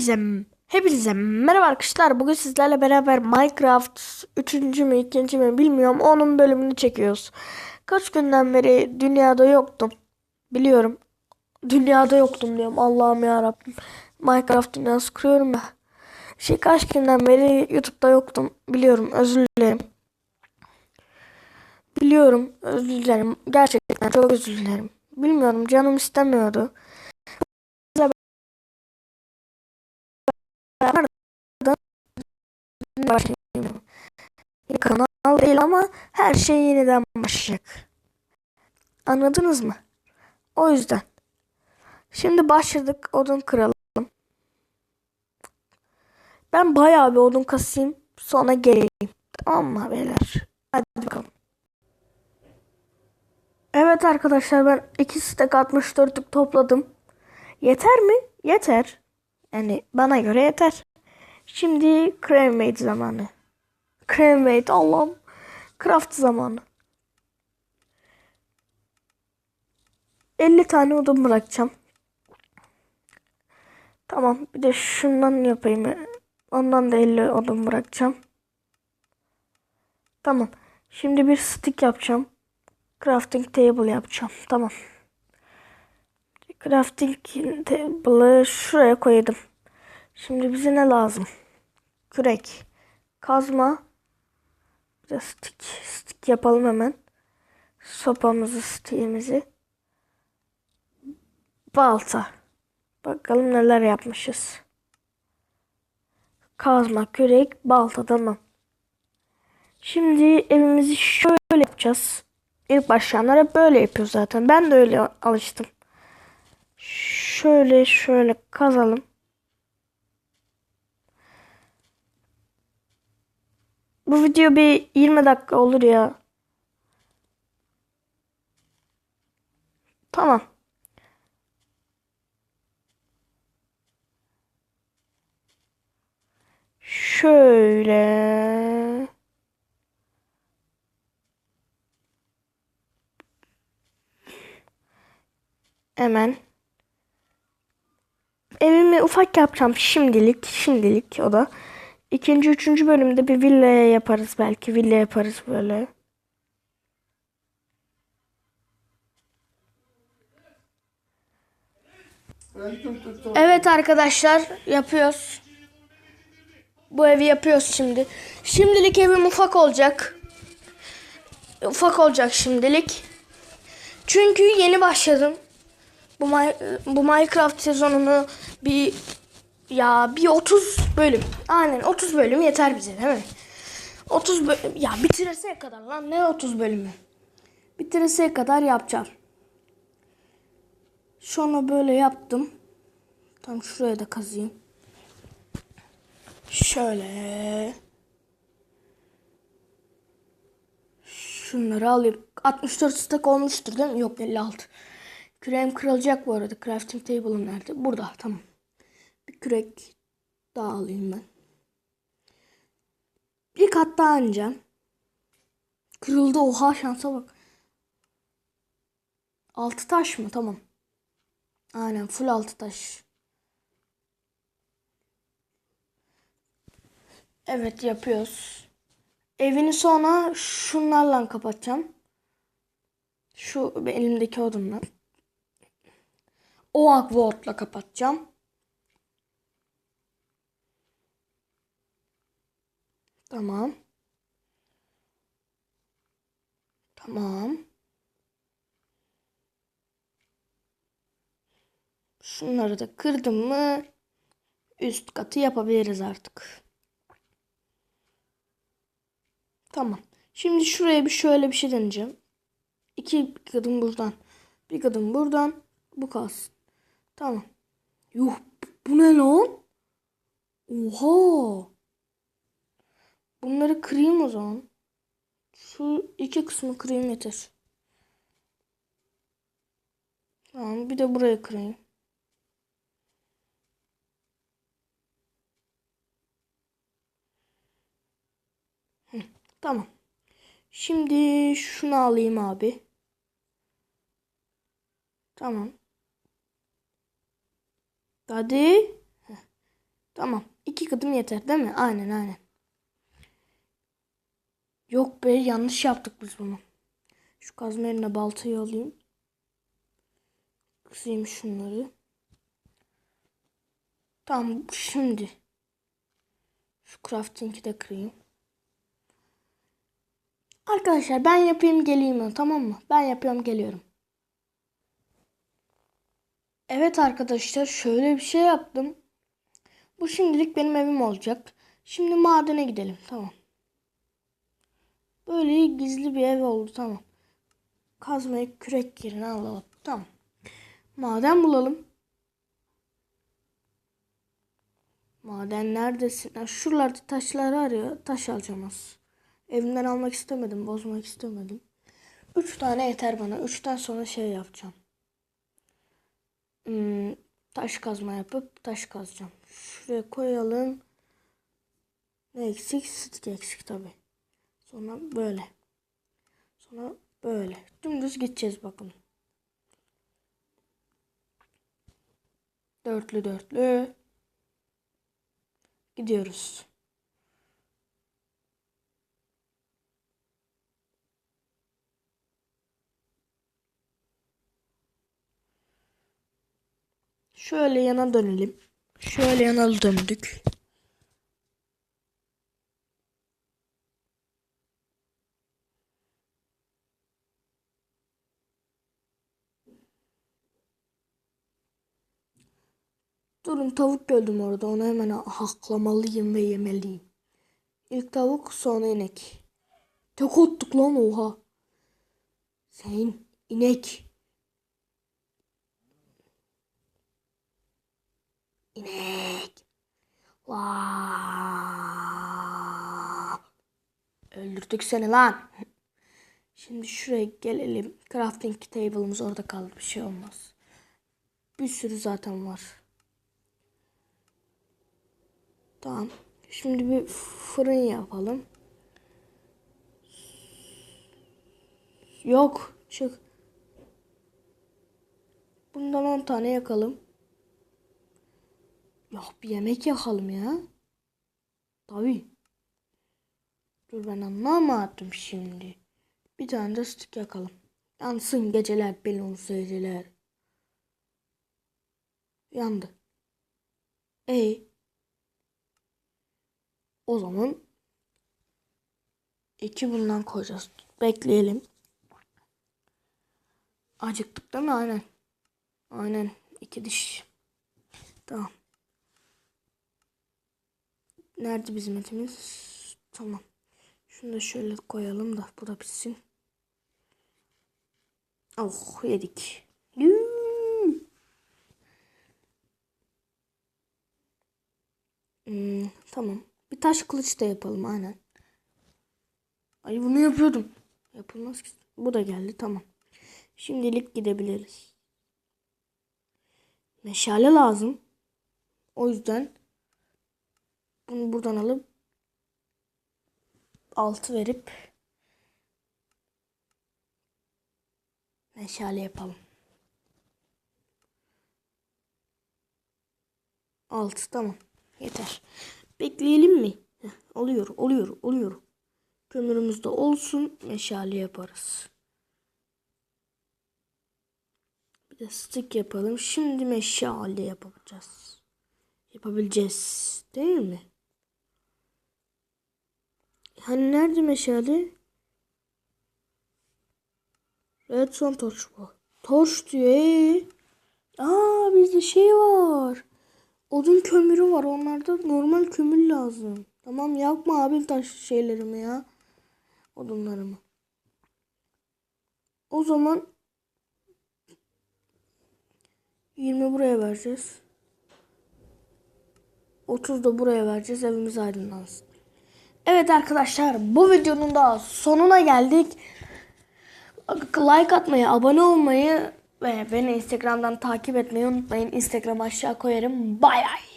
Hepinize hepinize merhaba arkadaşlar. Bugün sizlerle beraber Minecraft 3. mü 2. mi bilmiyorum. Onun bölümünü çekiyoruz. Kaç günden beri dünyada yoktum. Biliyorum. Dünyada yoktum diyorum. Allah'ım ya Rabbim. Minecraft dünyası kuruyorum ya. Şey kaç günden beri YouTube'da yoktum. Biliyorum. Özür dilerim. Biliyorum. Özür dilerim. Gerçekten çok özür dilerim. Bilmiyorum. Canım istemiyordu. Başlayayım. Kanal değil ama her şey yeniden başlayacak. Anladınız mı? O yüzden. Şimdi başladık. Odun kıralım. Ben bayağı bir odun kasayım. Sonra geleyim. Tamam mı beyler? Hadi bakalım. Evet arkadaşlar ben 2 stack 64'lük topladım. Yeter mi? Yeter. Yani bana göre yeter. Şimdi cremate zamanı. Cremate Allah'ım. Craft zamanı. 50 tane odun bırakacağım. Tamam. Bir de şundan yapayım. Ondan da 50 odun bırakacağım. Tamam. Şimdi bir stick yapacağım. Crafting table yapacağım. Tamam. Crafting table'ı şuraya koydum. Şimdi bize ne lazım? Kürek, kazma, bir de stick. Stick yapalım hemen. Sopamızı, stickimizi. Balta. Bakalım neler yapmışız. Kazma, kürek, balta tamam. Şimdi evimizi şöyle yapacağız. İlk başlayanlar hep böyle yapıyor zaten. Ben de öyle alıştım. Şöyle şöyle kazalım. Bu video bir 20 dakika olur ya. Tamam. Şöyle. Hemen. Ufak yapacağım şimdilik. Şimdilik o da. İkinci, üçüncü bölümde bir villa yaparız belki. Villa yaparız böyle. Evet arkadaşlar yapıyoruz. Bu evi yapıyoruz şimdi. Şimdilik evim ufak olacak. Ufak olacak şimdilik. Çünkü yeni başladım. Bu, bu Minecraft sezonunu bir ya bir 30 bölüm. Aynen 30 bölüm yeter bize değil mi? 30 bölüm. Ya bitireseye kadar lan ne 30 bölümü? Bitireseye kadar yapacağım. Sonra böyle yaptım. Tam şuraya da kazıyım. Şöyle. Şunları alayım. 64 stack olmuştur değil mi? Yok 56. Küreğim kırılacak bu arada. Crafting table'ım nerede? Burada. Tamam. Kürek daha ben. Bir kat daha ineceğim. Kırıldı. Oha şansa bak. Altı taş mı? Tamam. Aynen full altı taş. Evet yapıyoruz. Evini sonra şunlarla kapatacağım. Şu elimdeki odunla. O akvortla kapatacağım. Tamam. Tamam. Şunları da kırdım mı üst katı yapabiliriz artık. Tamam. Şimdi şuraya bir şöyle bir şey deneyeceğim. İki kadın buradan. Bir kadın buradan. Bu kalsın. Tamam. Yuh bu ne lan? Oha. Bunları kırayım o zaman. Şu iki kısmı kırayım yeter. Tamam bir de buraya kırayım. Hı, tamam. Şimdi şunu alayım abi. Tamam. Hadi. Tamam. iki kıdım yeter değil mi? Aynen aynen. Yok be yanlış yaptık biz bunu. Şu kazma yerine baltayı alayım. Kısayım şunları. Tamam şimdi. Şu crafting'i de kırayım. Arkadaşlar ben yapayım geleyim tamam mı? Ben yapıyorum geliyorum. Evet arkadaşlar şöyle bir şey yaptım. Bu şimdilik benim evim olacak. Şimdi madene gidelim tamam. Böyle gizli bir ev oldu tamam. Kazmayı kürek yerine alalım tamam. Maden bulalım. Maden neredesin? Ha, şuralarda taşları arıyor. Taş alacağım az. Evimden almak istemedim. Bozmak istemedim. Üç tane yeter bana. Üçten sonra şey yapacağım. Hmm, taş kazma yapıp taş kazacağım. Şuraya koyalım. Ne eksik? Stick eksik tabi. Sonra böyle. Sonra böyle. Dümdüz gideceğiz bakın. Dörtlü dörtlü. Gidiyoruz. Şöyle yana dönelim. Şöyle yana döndük. Durun tavuk gördüm orada. Onu hemen haklamalıyım ve yemeliyim. İlk tavuk sonra inek. Tek ottuk lan oha. Sen inek. İnek. Vaa. Öldürdük seni lan. Şimdi şuraya gelelim. Crafting table'ımız orada kaldı. Bir şey olmaz. Bir sürü zaten var. Tamam. Şimdi bir fırın yapalım. Yok. Çık. Bundan 10 tane yakalım. Yok bir yemek yakalım ya. Tabii. Dur ben anlamadım şimdi. Bir tane de stick yakalım. Yansın geceler belon geceler. Yandı. E o zaman iki bundan koyacağız. Bekleyelim. Acıktık değil mi? Aynen. Aynen. iki diş. Tamam. Nerede bizim etimiz? Tamam. Şunu da şöyle koyalım da bu da pişsin. Oh yedik. Hmm, tamam. Bir taş kılıç da yapalım aynen. Ay bunu yapıyordum. Yapılmaz ki. Bu da geldi tamam. Şimdilik gidebiliriz. Meşale lazım. O yüzden bunu buradan alıp altı verip meşale yapalım. Altı tamam. Yeter. Bekleyelim mi? Heh, oluyor, oluyor, oluyor. Kömürümüz de olsun. Meşale yaparız. Bir de stick yapalım. Şimdi meşale yapacağız. Yapabileceğiz. Değil mi? Hani nerede meşale? Redstone torç bu. Torç diyor. Ee? Aa bizde şey var. Odun kömürü var. Onlarda normal kömür lazım. Tamam yapma abi taş şeylerimi ya. Odunlarımı. O zaman 20 buraya vereceğiz. 30 da buraya vereceğiz. Evimiz aydınlansın. Evet arkadaşlar bu videonun da sonuna geldik. Like atmayı, abone olmayı ve beni Instagram'dan takip etmeyi unutmayın. Instagram aşağı koyarım. Bay bay.